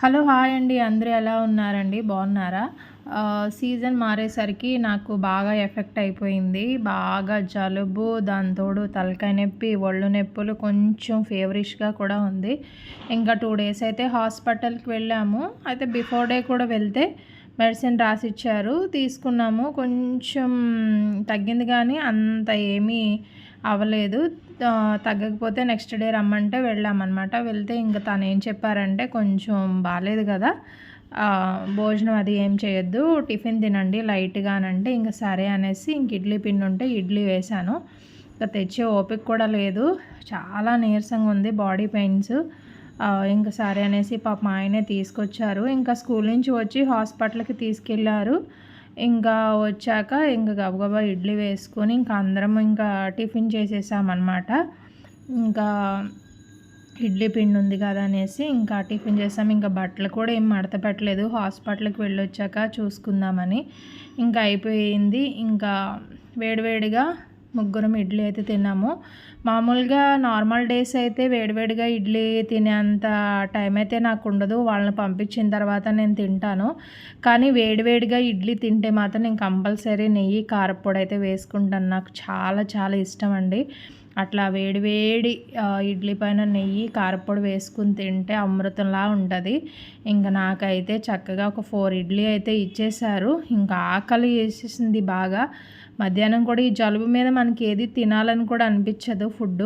Hello hi అండి. అందరూ ఎలా ఉన్నారండి? బాగున్నారా? సీజన్ మారేసరికి నాకు బాగా ఎఫెక్ట్ అయిపోయింది. బాగా జలుబు దాని తోడు తలకాయ నొప్పి ఒళ్ళు నొప్పులు కొంచెం ఫేవరిష్గా కూడా ఉంది. ఇంకా టూ డేస్ అయితే హాస్పిటల్కి వెళ్ళాము. అయితే బిఫోర్ డే కూడా వెళ్తే మెడిసిన్ రాసిచ్చారు. తీసుకున్నాము. కొంచెం తగ్గింది కానీ అంత ఏమీ అవ్వలేదు. తగ్గకపోతే నెక్స్ట్ డే రమ్మంటే వెళ్ళామన్నమాట. వెళ్తే ఇంకా తను ఏం చెప్పారంటే కొంచెం బాగాలేదు కదా భోజనం అది ఏం చేయొద్దు టిఫిన్ తినండి లైట్గానంటే ఇంకా సరే అనేసి ఇంక ఇడ్లీ పిండి ఉంటే ఇడ్లీ వేశాను. ఇంకా తెచ్చే ఓపిక కూడా లేదు. చాలా నీరసంగా ఉంది బాడీ పెయిన్స్. ఇంకా సరే అనేసి పాప మా ఆయనే తీసుకొచ్చారు. ఇంకా స్కూల్ నుంచి వచ్చి హాస్పిటల్కి తీసుకెళ్ళారు. ఇంకా వచ్చాక ఇంకా గబగబా ఇడ్లీ వేసుకొని ఇంకా అందరం ఇంకా టిఫిన్ చేసేసామన్నమాట. ఇంకా ఇడ్లీ పిండి ఉంది కదా అనేసి ఇంకా టిఫిన్ చేసాం. ఇంకా బట్టలు కూడా ఏం మడత పెట్టలేదు. హాస్పిటల్కి వెళ్ళొచ్చాక చూసుకుందామని. ఇంకా అయిపోయింది. ఇంకా వేడివేడిగా ముగ్గురం ఇడ్లీ అయితే తిన్నాము. మామూలుగా నార్మల్ డేస్ అయితే వేడివేడిగా ఇడ్లీ తినేంత టైం అయితే నాకు ఉండదు. వాళ్ళని పంపించిన తర్వాత నేను తింటాను. కానీ వేడివేడిగా ఇడ్లీ తింటే మాత్రం నేను కంపల్సరీ నెయ్యి కారపొడి అయితే వేసుకుంటాను. నాకు చాలా చాలా ఇష్టం అండి. అట్లా వేడివేడి ఇడ్లీ పైన నెయ్యి కారపొడి వేసుకుని తింటే అమృతంలా ఉంటుంది. ఇంకా నాకైతే చక్కగా ఒక ఫోర్ ఇడ్లీ అయితే ఇచ్చేశారు. ఇంకా ఆకలి వేసేసింది బాగా. మధ్యాహ్నం కూడా ఈ జలుబు మీద మనకి ఏది తినాలని కూడా అనిపించదు ఫుడ్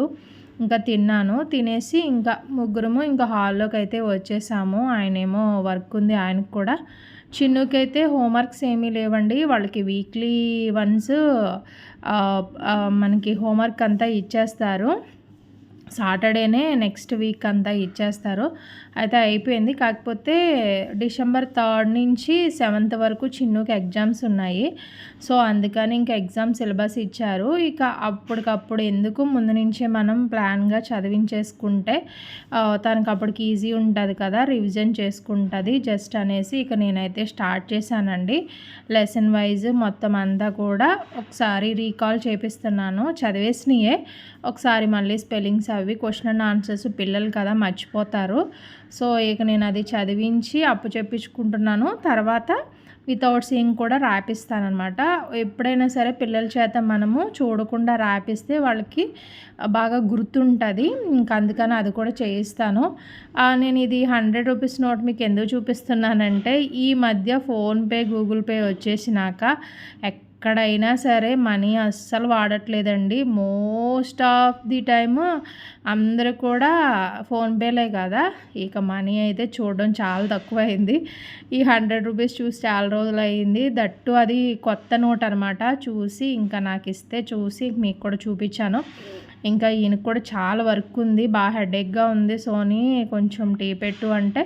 ఇంకా తిన్నాను. తినేసి ఇంకా ముగ్గురము ఇంకా హాల్లోకి అయితే వచ్చేసాము. ఆయనేమో వర్క్ ఉంది ఆయనకు కూడా. చిన్నకైతే హోంవర్క్స్ ఏమీ లేవండి. వాళ్ళకి వీక్లీ వన్స్ మనకి హోంవర్క్ అంతా ఇచ్చేస్తారు. సాటర్డేనే నెక్స్ట్ వీక్ అంతా ఇచ్చేస్తారు. అయితే అయిపోయింది. కాకపోతే డిసెంబర్ థర్డ్ నుంచి సెవెంత్ వరకు చిన్నుకి ఎగ్జామ్స్ ఉన్నాయి. సో అందుకని ఇంకా ఎగ్జామ్ సిలబస్ ఇచ్చారు. ఇక అప్పటికప్పుడు ఎందుకు ముందు నుంచే మనం ప్లాన్గా చదివించేసుకుంటే తనకు అప్పటికి ఈజీ ఉంటుంది కదా రివిజన్ చేసుకుంటుంది జస్ట్ అనేసి ఇక నేనైతే స్టార్ట్ చేశానండి. లెసన్ వైజ్ మొత్తం అంతా కూడా ఒకసారి రీకాల్ చేపిస్తున్నాను. చదివేసినయే. ఒకసారి మళ్ళీ స్పెల్లింగ్స్ అవి క్వశ్చన్ అండ్ ఆన్సర్స్ పిల్లలు కదా మర్చిపోతారు. సో ఇక నేను అది చదివించి అప్పు చెప్పించుకుంటున్నాను. తర్వాత వితౌట్ సీయింగ్ కూడా రాపిస్తానమాట ఎప్పుడైనా సరే పిల్లల చేత మనము చూడకుండా రాపిస్తే వాళ్ళకి బాగా గుర్తుంటుంది. ఇంకా అందుకని అది కూడా చేయిస్తాను. నేను ఇది హండ్రెడ్ రూపీస్ నోట్ మీకు ఎందుకు చూపిస్తున్నానంటే ఈ మధ్య ఫోన్పే గూగుల్ పే వచ్చేసినాక ఎక్కడైనా సరే మనీ అస్సలు వాడట్లేదండి. మోస్ట్ ఆఫ్ ది టైమ్ అందరూ కూడా ఫోన్పేలే కదా. ఇక మనీ అయితే చూడడం చాలా తక్కువైంది. ఈ హండ్రెడ్ రూపీస్ చూసి చాలా రోజులు అయింది దట్టు అది కొత్త నోట్ అనమాట చూసి ఇంకా నాకు ఇస్తే చూసి మీకు కూడా చూపించాను. ఇంకా ఈయనకు కూడా చాలా వర్క్ ఉంది. బాగా హెడేక్గా ఉంది సోనీ. కొంచెం టీ పెట్టు అంటే.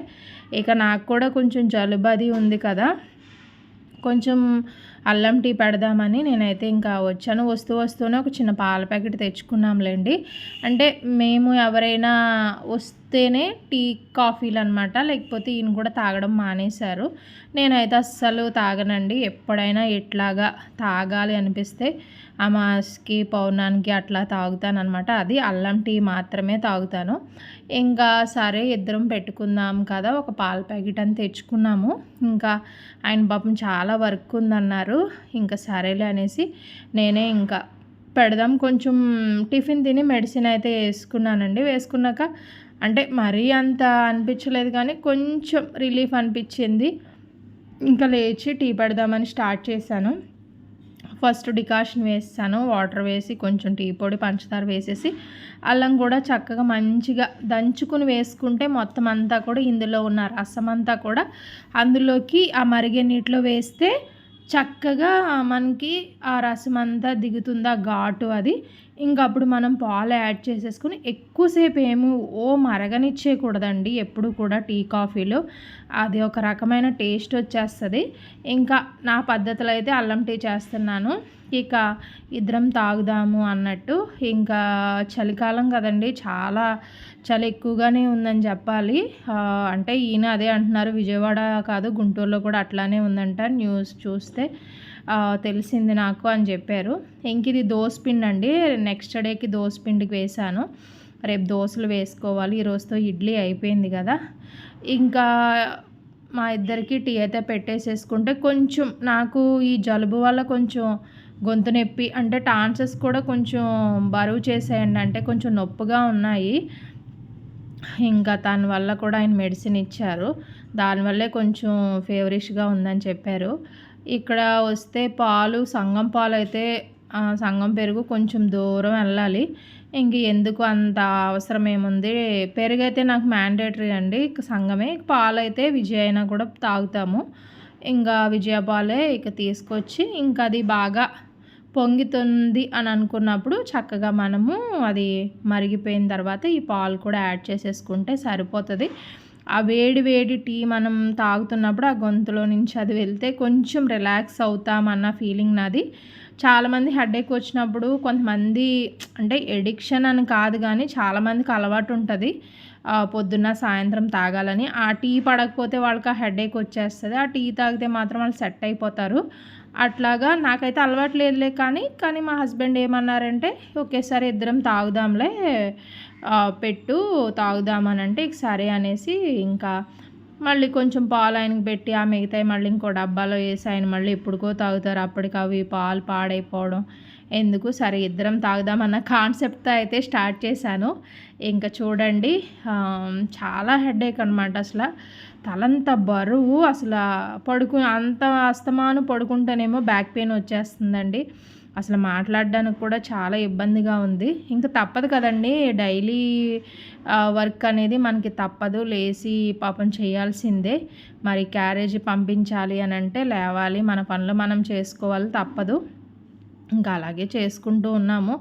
ఇక నాకు కూడా కొంచెం జలుబు అది ఉంది కదా. కొంచెం అల్లం టీ పెడదామని నేనైతే ఇంకా వచ్చాను. వస్తూ వస్తూనే ఒక చిన్న పాల ప్యాకెట్ తెచ్చుకున్నాంలేండి. అంటే మేము ఎవరైనా వస్తేనే టీ కాఫీలు అనమాట లేకపోతే ఈయన కూడా తాగడం మానేశారు. నేనైతే అస్సలు తాగనండి. ఎప్పుడైనా ఎట్లాగా తాగాలి అనిపిస్తే అమాస్కి పౌర్ణానికి అట్లా తాగుతాను అనమాట అది అల్లం టీ మాత్రమే తాగుతాను. ఇంకా సరే ఇద్దరం పెట్టుకుందాం కదా ఒక పాల ప్యాకెట్ అని తెచ్చుకున్నాము. ఇంకా ఆయన పాపం చాలా వర్క్ ఉందన్నారు. ఇంకా సరేలే అనేసి నేనే ఇంకా పెడదాం. కొంచెం టిఫిన్ తిని మెడిసిన్ అయితే వేసుకున్నానండి. వేసుకున్నాక అంటే మరీ అంత అనిపించలేదు కానీ కొంచెం రిలీఫ్ అనిపించింది. ఇంకా లేచి టీ పెడదామని స్టార్ట్ చేశాను. ఫస్ట్ డికాషన్ వేస్తాను. వాటర్ వేసి కొంచెం టీ పొడి పంచదార వేసేసి అల్లం కూడా చక్కగా మంచిగా దంచుకుని వేసుకుంటే మొత్తం అంతా కూడా ఇందులో ఉన్న రసం అంతా కూడా అందులోకి ఆ మరిగే నీటిలో వేస్తే చక్కగా మనకి ఆ రసం అంతా దిగుతుంది ఆ ఘాటు అది. ఇంకా అప్పుడు మనం పాలు యాడ్ చేసేసుకుని ఎక్కువసేపు ఏమి ఓ మరగనిచ్చేయకూడదండి. ఎప్పుడు కూడా టీ కాఫీలో అది ఒక రకమైన టేస్ట్ వచ్చేస్తుంది. ఇంకా నా పద్ధతిలో అయితే అల్లం టీ చేస్తున్నాను. ఇక ఇద్దరం తాగుదాము అన్నట్టు ఇంకా చలికాలం కదండి చాలా చలి ఎక్కువగానే ఉందని చెప్పాలి. అంటే ఈయన అదే అంటున్నారు విజయవాడ కాదు గుంటూరులో కూడా అట్లానే ఉందంట న్యూస్ చూస్తే తెలిసింది నాకు అని చెప్పారు. ఇంక ఇది దోసపిండి అండి నెక్స్ట్ డేకి దోసపిండికి వేశాను. రేపు దోశలు వేసుకోవాలి ఈరోజుతో ఇడ్లీ అయిపోయింది కదా. ఇంకా మా ఇద్దరికి టీ అయితే పెట్టేసేసుకుంటే కొంచెం నాకు ఈ జలుబు వల్ల కొంచెం గొంతు నొప్పి అంటే టాన్సెస్ కూడా కొంచెం బరువు చేసేయండి అంటే కొంచెం నొప్పిగా ఉన్నాయి. ఇంకా దానివల్ల కూడా ఆయన మెడిసిన్ ఇచ్చారు. దానివల్లే కొంచెం ఫేవరిష్గా ఉందని చెప్పారు. ఇక్కడ వస్తే పాలు సంగం పాలు అయితే సంగం పెరుగు కొంచెం దూరం వెళ్ళాలి. ఇంక ఎందుకు అంత అవసరం ఏముంది? పెరుగు అయితే నాకు మ్యాండేటరీ అండి. సంగమే పాలు అయితే విజయ అయినా కూడా తాగుతాము. ఇంకా విజయ పాలే ఇక తీసుకొచ్చి ఇంకా అది బాగా పొంగుతుంది అని అనుకున్నప్పుడు చక్కగా మనము అది మరిగిపోయిన తర్వాత ఈ పాలు కూడా యాడ్ చేసేసుకుంటే సరిపోతుంది. ఆ వేడి వేడి టీ మనం తాగుతున్నప్పుడు ఆ గొంతులో నుంచి అది వెళ్తే కొంచెం రిలాక్స్ అవుతామన్న ఫీలింగ్ నాది. చాలామంది హెడేక్ వచ్చినప్పుడు కొంతమంది అంటే ఎడిక్షన్ అని కాదు కానీ చాలామందికి అలవాటు ఉంటుంది. పొద్దున్న సాయంత్రం తాగాలని. ఆ టీ పడకపోతే వాళ్ళకి ఆ హెడేక్ వచ్చేస్తుంది. ఆ టీ తాగితే మాత్రం వాళ్ళు సెట్ అయిపోతారు. అట్లాగా నాకైతే అలవాటు లేదులే కానీ కానీ మా హస్బెండ్ ఏమన్నారంటే ఒకేసారి ఇద్దరం తాగుదాంలే పెట్టు తాగుదామని అంటే ఇక సరే అనేసి ఇంకా మళ్ళీ కొంచెం పాలు ఆయనకి పెట్టి ఆ మిగతాయి మళ్ళీ ఇంకో డబ్బాలో వేసి ఆయన మళ్ళీ ఎప్పుడుకో తాగుతారు. అప్పటికి అవి పాలు పాడైపోవడం ఎందుకు సరే ఇద్దరం తాగుదామన్న కాన్సెప్ట్తో అయితే స్టార్ట్ చేశాను. ఇంకా చూడండి చాలా హెడేక్ అనమాట అసలు. తలంత బరువు అసలు పడుకు అంత అస్తమాను పడుకుంటేనేమో బ్యాక్ పెయిన్ వచ్చేస్తుందండి. అసలు మాట్లాడడానికి కూడా చాలా ఇబ్బందిగా ఉంది. ఇంకా తప్పదు కదండి డైలీ వర్క్ అనేది మనకి తప్పదు. లేచి పాపం చేయాల్సిందే. మరి క్యారేజ్ పంపించాలి అని అంటే లేవాలి. మన పనులు మనం చేసుకోవాలి తప్పదు. ఇంకా అలాగే చేసుకుంటూ ఉన్నాము.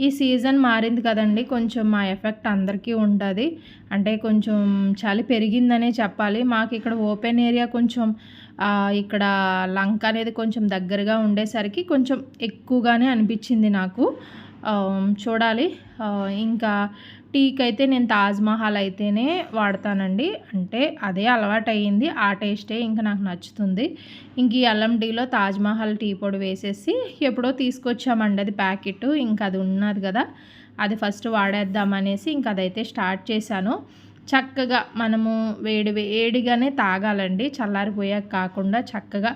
ఈ సీజన్ మారింది కదండి. కొంచెం మా ఎఫెక్ట్ అందరికీ ఉంటుంది. అంటే కొంచెం చలి పెరిగిందనే చెప్పాలి. మాకు ఇక్కడ ఓపెన్ ఏరియా కొంచెం ఇక్కడ లంక అనేది కొంచెం దగ్గరగా ఉండేసరికి కొంచెం ఎక్కువగానే అనిపించింది నాకు. చూడాలి. ఇంకా టీకి అయితే నేను తాజ్ మహల్ అయితేనే వాడతానండి. అంటే అదే అలవాటు అయ్యింది ఆ టేస్టే ఇంకా నాకు నచ్చుతుంది. ఇంక ఈ అల్లం టీలో తాజ్ మహల్ టీ పొడి వేసేసి ఎప్పుడో తీసుకొచ్చామండి అది ప్యాకెట్ ఇంకా అది ఉన్నది కదా అది ఫస్ట్ వాడేద్దామనేసి ఇంకా అదైతే స్టార్ట్ చేశాను. చక్కగా మనము వేడి వేడిగానే తాగాలండి. చల్లారిపోయాక కాకుండా చక్కగా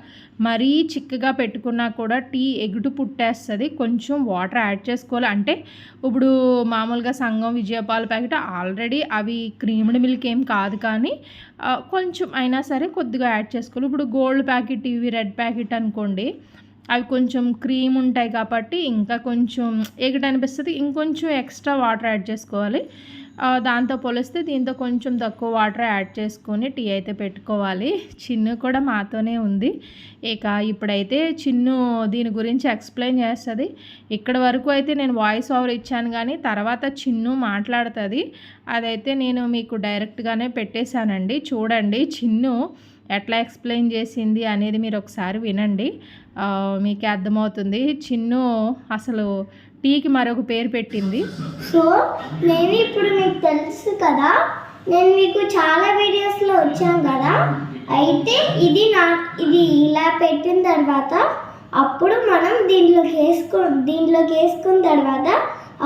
మరీ చిక్కగా పెట్టుకున్నా కూడా టీ ఎగుటు పుట్టేస్తుంది. కొంచెం వాటర్ యాడ్ చేసుకోవాలి. అంటే ఇప్పుడు మామూలుగా సంఘం విజయపాల ప్యాకెట్ ఆల్రెడీ అవి క్రీమ్డ్ మిల్క్ ఏం కాదు కానీ కొంచెం అయినా సరే కొద్దిగా యాడ్ చేసుకోవాలి. ఇప్పుడు గోల్డ్ ప్యాకెట్ ఇవి రెడ్ ప్యాకెట్ అనుకోండి అవి కొంచెం క్రీమ్ ఉంటాయి కాబట్టి ఇంకా కొంచెం ఎగట అనిపిస్తుంది. ఇంకొంచెం ఎక్స్ట్రా వాటర్ యాడ్ చేసుకోవాలి. దాంతో పోలిస్తే దీంతో కొంచెం తక్కువ వాటర్ యాడ్ చేసుకొని టీ అయితే పెట్టుకోవాలి. చిన్ను కూడా మాతోనే ఉంది. ఇక ఇప్పుడైతే చిన్ను దీని గురించి ఎక్స్ప్లెయిన్ చేస్తుంది. ఇక్కడ వరకు అయితే నేను వాయిస్ ఓవర్ ఇచ్చాను కానీ తర్వాత చిన్ను మాట్లాడుతుంది. అదైతే నేను మీకు డైరెక్ట్గానే పెట్టేశానండి. చూడండి చిన్ను ఎట్లా ఎక్స్ప్లెయిన్ చేసింది అనేది మీరు ఒకసారి వినండి. మీకు మీకే అర్థమవుతుంది. చిన్ను అసలు టీకి మరొక పేరు పెట్టింది. సో నేను ఇప్పుడు మీకు తెలుసు కదా నేను మీకు చాలా వీడియోస్లో వచ్చాను కదా. అయితే ఇది నా ఇది ఇలా పెట్టిన తర్వాత అప్పుడు మనం దీంట్లోకి వేసుకో దీంట్లోకి వేసుకున్న తర్వాత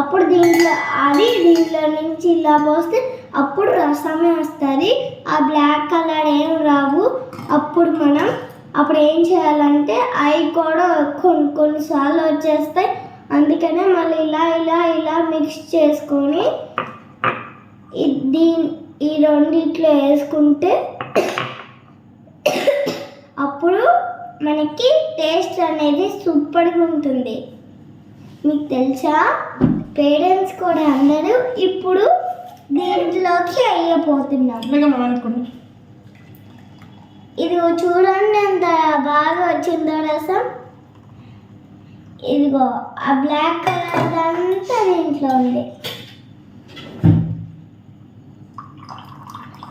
అప్పుడు దీంట్లో అది దీంట్లో నుంచి ఇలా పోస్తే అప్పుడు రసమే వస్తుంది. ఆ బ్లాక్ కలర్ ఏం రావు. అప్పుడు మనం అప్పుడు ఏం చేయాలంటే అవి కూడా కొన్ని కొన్నిసార్లు వచ్చేస్తాయి. అందుకనే మళ్ళీ ఇలా ఇలా ఇలా మిక్స్ చేసుకొని దీని ఈ రెండిట్లో వేసుకుంటే అప్పుడు మనకి టేస్ట్ అనేది సూపర్గా ఉంటుంది. మీకు తెలుసా? పేరెంట్స్ కూడా అందరూ ఇప్పుడు దీంట్లోకి అయ్యపోతున్నారు ఇదిగో చూడండి ఎంత బాగా వచ్చిందో రసం. ఇదిగో ఆ బ్లాక్ కలర్ అంతా దీంట్లో ఉంది.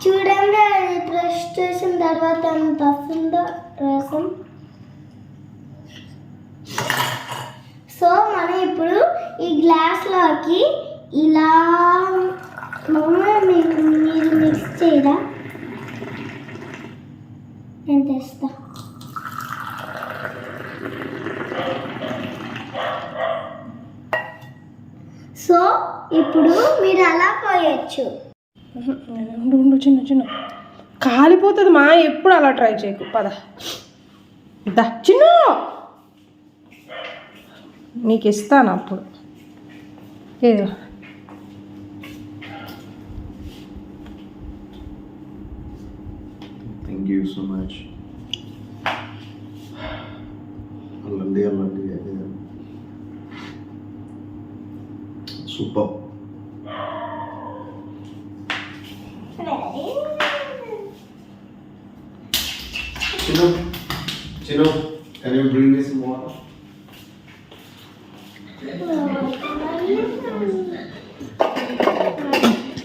చూడండి అది బ్రష్ చేసిన తర్వాత ఎంత వస్తుందో రసం. సో మనం ఇప్పుడు ఈ గ్లాస్లోకి ఇలా మమ్మ మీరు మీరు మిక్స్ చేయరా? నేను తెస్తా. సో ఇప్పుడు మీరు అలా పోయచ్చు. ఉండు చిన్న చిన్న. కాలిపోతుంది మా ఎప్పుడు అలా ట్రై చేయకు. పద. దా నీకు ఇస్తాను అప్పుడు. ఏదో. థ్యాంక్ యూ సో మచ్ అల్లండి అల్లండి అదే సూపర్ చిన్న చిన్న can you bring me some water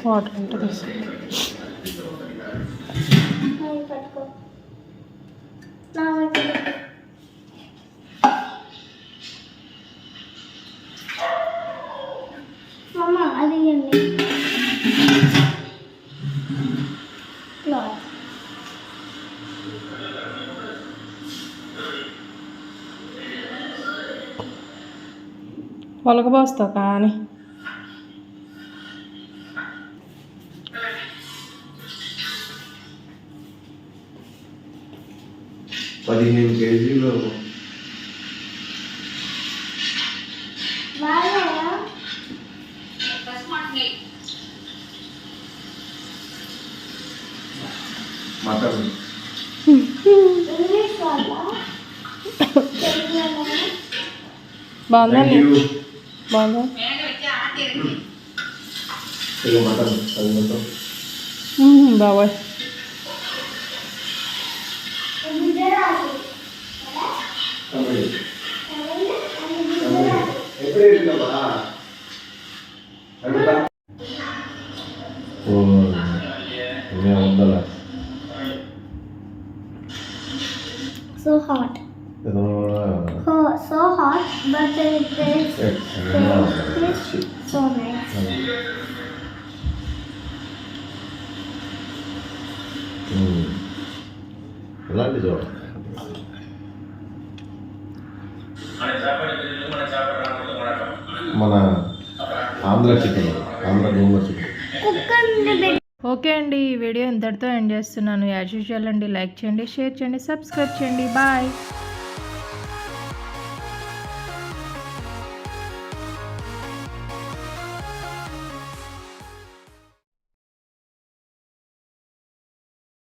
water అంటే తీసుకో. పట్టుకో ఒలగబోస్తావు కానీ పదిహేను కేజీలు మటన్ ఇంగ్లీష్ వాళ్ళ తెలుగు మన Andhra chicken Andhra gongura chicken. Okay అండి ఈ వీడియో ఇంతటితో ఎండ్ చేస్తున్నాను. యాజ్ యూజువల్ అండి లైక్ చేయండి షేర్ చేయండి సబ్స్క్రైబ్ చేయండి. బాయ్